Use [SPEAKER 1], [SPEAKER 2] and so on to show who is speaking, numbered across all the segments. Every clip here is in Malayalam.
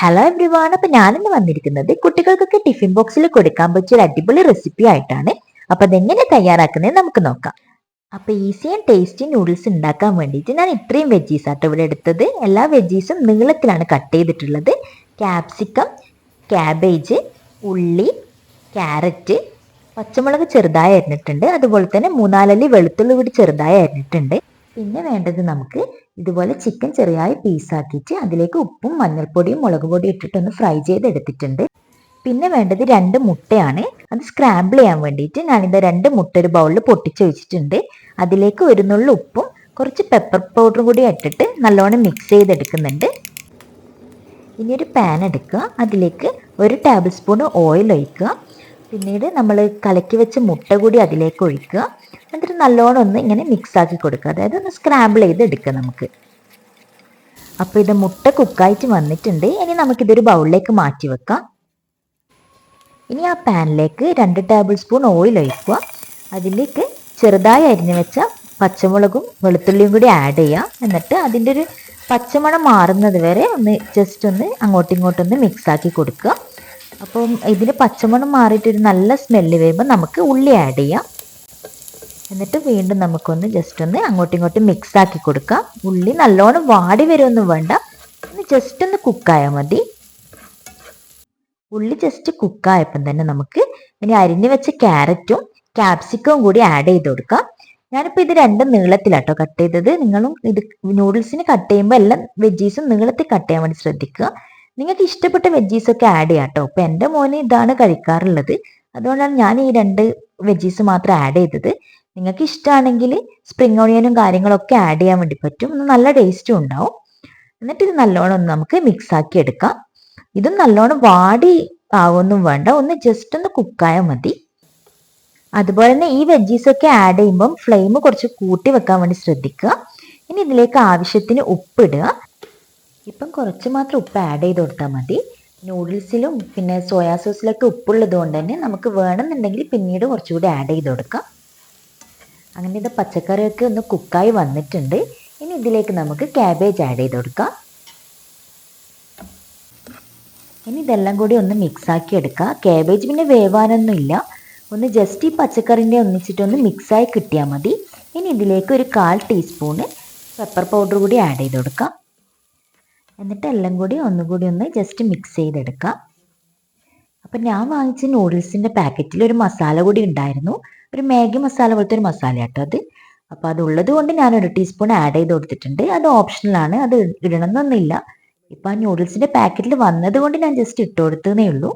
[SPEAKER 1] ഹലോ എവ്രിവാൺ അപ്പൊ ഞാനിന്ന് വന്നിരിക്കുന്നത് കുട്ടികൾക്കൊക്കെ ടിഫിൻ ബോക്സിൽ കൊടുക്കാൻ പറ്റിയ ഒരു അടിപൊളി റെസിപ്പി ആയിട്ടാണ്. അപ്പൊ അതെങ്ങനെ തയ്യാറാക്കുന്നത് നമുക്ക് നോക്കാം. അപ്പൊ ഈസി ആൻഡ് ടേസ്റ്റി നൂഡിൽസ് ഉണ്ടാക്കാൻ വേണ്ടിയിട്ട് ഞാൻ ഇത്രയും വെജീസ് ആട്ടോ ഇവിടെ എടുത്തത്. എല്ലാ വെജീസും നീളത്തിലാണ് കട്ട് ചെയ്തിട്ടുള്ളത്. ക്യാപ്സിക്കം ക്യാബേജ് ഉള്ളി ക്യാരറ്റ് പച്ചമുളക് ചെറുതായി അരിഞ്ഞിട്ടുണ്ട്. അതുപോലെ തന്നെ മൂന്നാലല്ലി വെളുത്തുള്ളി കൂടി ചെറുതായി അരിഞ്ഞിട്ടുണ്ട്. പിന്നെ വേണ്ടത് നമുക്ക് ഇതുപോലെ ചിക്കൻ ചെറിയായി പീസാക്കിയിട്ട് അതിലേക്ക് ഉപ്പും മഞ്ഞൾപ്പൊടിയും മുളക് പൊടിയും ഇട്ടിട്ടൊന്ന് ഫ്രൈ ചെയ്തെടുത്തിട്ടുണ്ട്. പിന്നെ വേണ്ടത് രണ്ട് മുട്ടയാണ്. അത് സ്ക്രാമ്പിൾ ചെയ്യാൻ വേണ്ടിയിട്ട് ഞാനിത് രണ്ട് മുട്ട ഒരു ബൗളിൽ പൊട്ടിച്ച് വെച്ചിട്ടുണ്ട്. അതിലേക്ക് ഒരു നുള്ളു ഉപ്പും കുറച്ച് പെപ്പർ പൗഡറും കൂടി ഇട്ടിട്ട് നല്ലോണം മിക്സ് ചെയ്തെടുക്കുന്നുണ്ട്. ഇനി ഒരു പാൻ എടുക്കുക. അതിലേക്ക് ഒരു ടേബിൾ സ്പൂൺ ഓയിൽ ഒഴിക്കുക. പിന്നീട് നമ്മൾ കലക്കി വെച്ച മുട്ട കൂടി അതിലേക്ക് ഒഴിക്കുക. എന്നിട്ട് നല്ലോണം ഒന്ന് ഇങ്ങനെ മിക്സ് ആക്കി കൊടുക്കുക. അതായത് ഒന്ന് സ്ക്രാമ്പിൾ ചെയ്ത് എടുക്കുക നമുക്ക്. അപ്പോൾ ഇത് മുട്ട കുക്കായിട്ട് വന്നിട്ടുണ്ട്. ഇനി നമുക്കിതൊരു ബൗളിലേക്ക് മാറ്റി വെക്കാം. ഇനി ആ പാനിലേക്ക് രണ്ട് ടേബിൾ സ്പൂൺ ഓയിൽ ഒഴിക്കുക. അതിലേക്ക് ചെറുതായി അരിഞ്ഞു വെച്ച പച്ചമുളകും വെളുത്തുള്ളിയും കൂടി ആഡ് ചെയ്യാം. എന്നിട്ട് അതിന്റെ ഒരു പച്ചമണം മാറുന്നത് വരെ ഒന്ന് ജസ്റ്റ് ഒന്ന് അങ്ങോട്ടും ഇങ്ങോട്ടും ഒന്ന് മിക്സ് ആക്കി കൊടുക്കുക. അപ്പം ഇതിന് പച്ചമണം മാറിയിട്ടൊരു നല്ല സ്മെല്ല് വരുമ്പോൾ നമുക്ക് ഉള്ളി ആഡ് ചെയ്യാം. എന്നിട്ട് വീണ്ടും നമുക്കൊന്ന് ജസ്റ്റ് ഒന്ന് അങ്ങോട്ടും ഇങ്ങോട്ടും മിക്സ് ആക്കി കൊടുക്കാം. ഉള്ളി നല്ലോണം വാടി വരുമൊന്നും വേണ്ട. ഒന്ന് ജസ്റ്റ് ഒന്ന് കുക്കായാൽ മതി. ഉള്ളി ജസ്റ്റ് കുക്കായപ്പം തന്നെ നമുക്ക് ഇനി അരിഞ്ഞു വെച്ച ക്യാരറ്റും ക്യാപ്സിക്കവും കൂടി ആഡ് ചെയ്ത് കൊടുക്കാം. ഞാനിപ്പോൾ ഇത് രണ്ടും നീളത്തിലാട്ടോ കട്ട് ചെയ്തത്. നിങ്ങളും ഇത് നൂഡിൽസിന് കട്ട് ചെയ്യുമ്പോൾ എല്ലാം വെജീസും നീളത്തിൽ കട്ട് ചെയ്യാൻ വേണ്ടി ശ്രദ്ധിക്കുക. നിങ്ങൾക്ക് ഇഷ്ടപ്പെട്ട വെജീസ് ഒക്കെ ആഡ് ചെയ്യാം കേട്ടോ അപ്പൊ എന്റെ മോന് ഇതാണ് കഴിക്കാറുള്ളത്. അതുകൊണ്ടാണ് ഞാൻ ഈ രണ്ട് വെജീസ് മാത്രം ആഡ് ചെയ്തത്. നിങ്ങൾക്ക് ഇഷ്ടമാണെങ്കിൽ സ്പ്രിംഗ് ഓണിയനും കാര്യങ്ങളൊക്കെ ആഡ് ചെയ്യാൻ വേണ്ടി പറ്റും. നല്ല ടേസ്റ്റും ഉണ്ടാവും. എന്നിട്ട് ഇത് നല്ലോണം ഒന്ന് നമുക്ക് മിക്സ് ആക്കി എടുക്കാം. ഇതും നല്ലോണം വാടി ആവൊന്നും വേണ്ട. ഒന്ന് ജസ്റ്റ് ഒന്ന് കുക്കായാൽ മതി. അതുപോലെ തന്നെ ഈ വെജീസ് ഒക്കെ ആഡ് ചെയ്യുമ്പം ഫ്ലെയിം കുറച്ച് കൂട്ടി വെക്കാൻ വേണ്ടി ശ്രദ്ധിക്കുക. ഇനി ഇതിലേക്ക് ആവശ്യത്തിന് ഉപ്പിടുക ഇപ്പം കുറച്ച് മാത്രം ഉപ്പ് ആഡ് ചെയ്ത് കൊടുത്താൽ മതി. നൂഡിൽസിലും പിന്നെ സോയാ സോസിലൊക്കെ ഉപ്പുള്ളത് കൊണ്ട് തന്നെ നമുക്ക് വേണമെന്നുണ്ടെങ്കിൽ പിന്നീട് കുറച്ചുകൂടി ആഡ് ചെയ്ത് കൊടുക്കാം. അങ്ങനെ ഇത് പച്ചക്കറിയൊക്കെ ഒന്ന് കുക്കായി വന്നിട്ടുണ്ട്. ഇനി ഇതിലേക്ക് നമുക്ക് ക്യാബേജ് ആഡ് ചെയ്ത് കൊടുക്കാം. ഇനി ഇതെല്ലാം കൂടി ഒന്ന് മിക്സ് ആക്കി എടുക്കുക ക്യാബേജ് പിന്നെ വേവാനൊന്നും ഇല്ല. ഒന്ന് ജസ്റ്റ് ഈ പച്ചക്കറിന്റെ ഒന്നിച്ചിട്ടൊന്ന് മിക്സായി കിട്ടിയാൽ മതി. ഇനി ഇതിലേക്ക് ഒരു കാൽ ടീസ്പൂണ് പെപ്പർ പൗഡർ കൂടി ആഡ് ചെയ്ത് കൊടുക്കാം. എന്നിട്ട് എല്ലാം കൂടി ഒന്നുകൂടി ഒന്ന് ജസ്റ്റ് മിക്സ് ചെയ്തെടുക്കാം. അപ്പം ഞാൻ വാങ്ങിച്ച നൂഡിൽസിന്റെ പാക്കറ്റിൽ ഒരു മസാല കൂടി ഉണ്ടായിരുന്നു. ഒരു മാഗി മസാല പോലത്തെ ഒരു മസാല കേട്ടോ അത്. അപ്പോൾ അതുള്ളത് കൊണ്ട് ഞാൻ ഒരു ടീസ്പൂൺ ആഡ് ചെയ്ത് കൊടുത്തിട്ടുണ്ട്. അത് ഓപ്ഷണലാണ് അത് ഇടണമെന്നൊന്നുമില്ല. ഇപ്പം ആ നൂഡിൽസിന്റെ പാക്കറ്റിൽ വന്നത് കൊണ്ട് ഞാൻ ജസ്റ്റ് ഇട്ട് കൊടുത്തതേ ഉള്ളൂ.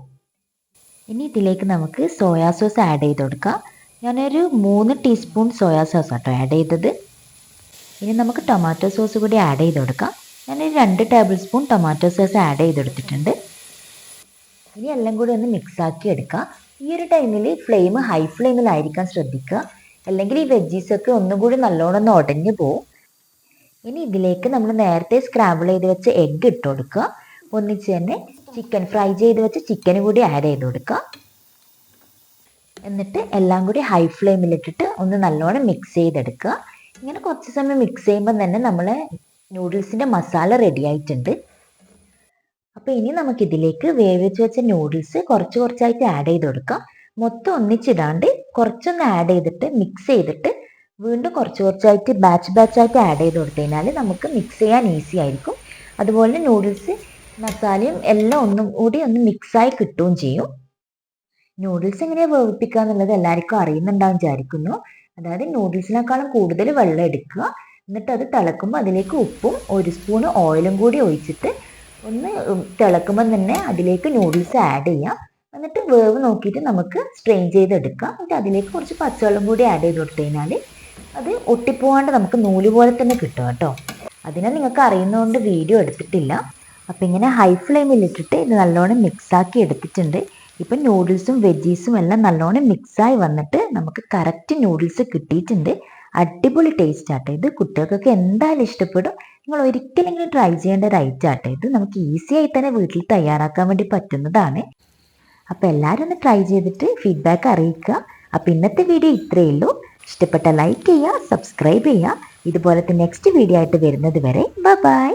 [SPEAKER 1] ഇനി ഇതിലേക്ക് നമുക്ക് സോയാ സോസ് ആഡ് ചെയ്ത് കൊടുക്കാം. ഞാനൊരു മൂന്ന് ടീസ്പൂൺ സോയാ സോസ് ആട്ടോ ആഡ് ചെയ്തത്. ഇനി നമുക്ക് ടൊമാറ്റോ സോസ് കൂടി ആഡ് ചെയ്ത് കൊടുക്കാം. ഞാനൊരു രണ്ട് tablespoon tomato sauce add ചെയ്തെടുത്തിട്ടുണ്ട്. ഇനി എല്ലാം കൂടി ഒന്ന് മിക്സ് ആക്കി എടുക്കാം. ഈ ഒരു ടൈമിൽ ഫ്ലെയിം ഹൈ ഫ്ലെയിമിലായിരിക്കാൻ ശ്രദ്ധിക്കുക അല്ലെങ്കിൽ ഈ വെജീസൊക്കെ ഒന്നും കൂടി നല്ലോണം ഒന്ന് ഉടഞ്ഞു പോവും. ഇനി ഇതിലേക്ക് നമ്മൾ നേരത്തെ സ്ക്രാബിൾ ചെയ്ത് വെച്ച എഗ്ഗ് ഇട്ട് കൊടുക്കുക ഒന്നിച്ച് തന്നെ ചിക്കൻ ഫ്രൈ ചെയ്ത് വെച്ച ചിക്കൻ കൂടി ആഡ് ചെയ്ത് കൊടുക്കുക എന്നിട്ട് എല്ലാം കൂടി ഹൈ ഫ്ലെയിമിലിട്ടിട്ട് ഒന്ന് നല്ലോണം മിക്സ് ചെയ്തെടുക്കുക ഇങ്ങനെ കുറച്ച് സമയം മിക്സ് ചെയ്യുമ്പോൾ തന്നെ നമ്മളെ നൂഡിൽസിന്റെ മസാല റെഡി ആയിട്ടുണ്ട്. അപ്പോൾ ഇനി നമുക്കിതിലേക്ക് വേവിച്ച് വെച്ച നൂഡിൽസ് കുറച്ച് കുറച്ചായിട്ട് ആഡ് ചെയ്ത് കൊടുക്കാം. മൊത്തം ഒന്നിച്ചിടാണ്ട് കുറച്ചൊന്ന് ആഡ് ചെയ്തിട്ട് മിക്സ് ചെയ്തിട്ട് വീണ്ടും കുറച്ച് കുറച്ചായിട്ട് ബാച്ച് ബാച്ചായിട്ട് ആഡ് ചെയ്ത് കൊടുത്തു കഴിഞ്ഞാൽ നമുക്ക് മിക്സ് ചെയ്യാൻ ഈസി ആയിരിക്കും. അതുപോലെ നൂഡിൽസ് മസാലയും എല്ലാം ഒന്നും കൂടി ഒന്ന് മിക്സായി കിട്ടുകയും ചെയ്യും. നൂഡിൽസ് എങ്ങനെ വേവിപ്പിക്കുക എന്നുള്ളത് എല്ലാവർക്കും അറിയുന്നുണ്ടാവും വിചാരിക്കുന്നു. അതായത് നൂഡിൽസിനേക്കാളും കൂടുതൽ വെള്ളം എടുക്കുക. എന്നിട്ട് അത് തിളക്കുമ്പോൾ അതിലേക്ക് ഉപ്പും ഒരു സ്പൂൺ ഓയിലും കൂടി ഒഴിച്ചിട്ട് ഒന്ന് തിളക്കുമ്പോൾ തന്നെ അതിലേക്ക് നൂഡിൽസ് ആഡ് ചെയ്യാം. എന്നിട്ട് വേവ് നോക്കിയിട്ട് നമുക്ക് സ്ട്രെയിൻ ചെയ്തെടുക്കാം. എന്നിട്ട് അതിലേക്ക് കുറച്ച് പച്ചവെള്ളം കൂടി ആഡ് ചെയ്ത് കൊടുത്തു കഴിഞ്ഞാൽ അത് ഒട്ടിപ്പോവാണ്ട് നമുക്ക് നൂൽ പോലെ തന്നെ കിട്ടും കേട്ടോ. അതിനെ നിങ്ങൾക്ക് അറിയുന്നതുകൊണ്ട് വീഡിയോ എടുത്തിട്ടില്ല. അപ്പം ഇങ്ങനെ ഹൈ ഫ്ലെയിമിൽ ഇട്ടിട്ട് ഇത് നല്ലോണം മിക്സാക്കി എടുത്തിട്ടുണ്ട്. ഇപ്പം നൂഡിൽസും വെജീസും എല്ലാം നല്ലോണം മിക്സായി വന്നിട്ട് നമുക്ക് കറക്റ്റ് നൂഡിൽസ് കിട്ടിയിട്ടുണ്ട്. അടിപൊളി ടേസ്റ്റ് ആട്ടെ ഇത്. കുട്ടികൾക്കൊക്കെ എന്തായാലും ഇഷ്ടപ്പെടും. നിങ്ങൾ ഒരിക്കലെങ്കിലും ട്രൈ ചെയ്യേണ്ട ഒരു ഐറ്റം ആട്ടെ ഇത്. നമുക്ക് ഈസി ആയി തന്നെ വീട്ടിൽ തയ്യാറാക്കാൻ വേണ്ടി പറ്റുന്നതാണ്. അപ്പോൾ എല്ലാവരും ഒന്ന് ട്രൈ ചെയ്തിട്ട് ഫീഡ്ബാക്ക് അറിയിക്കുക. അപ്പോൾ ഇന്നത്തെ വീഡിയോ ഇത്രയേ ഉള്ളൂ. ഇഷ്ടപ്പെട്ട ലൈക്ക് ചെയ്യുക സബ്സ്ക്രൈബ് ചെയ്യുക. ഇതുപോലത്തെ നെക്സ്റ്റ് വീഡിയോ ആയിട്ട് വരുന്നത് വരെ ബൈ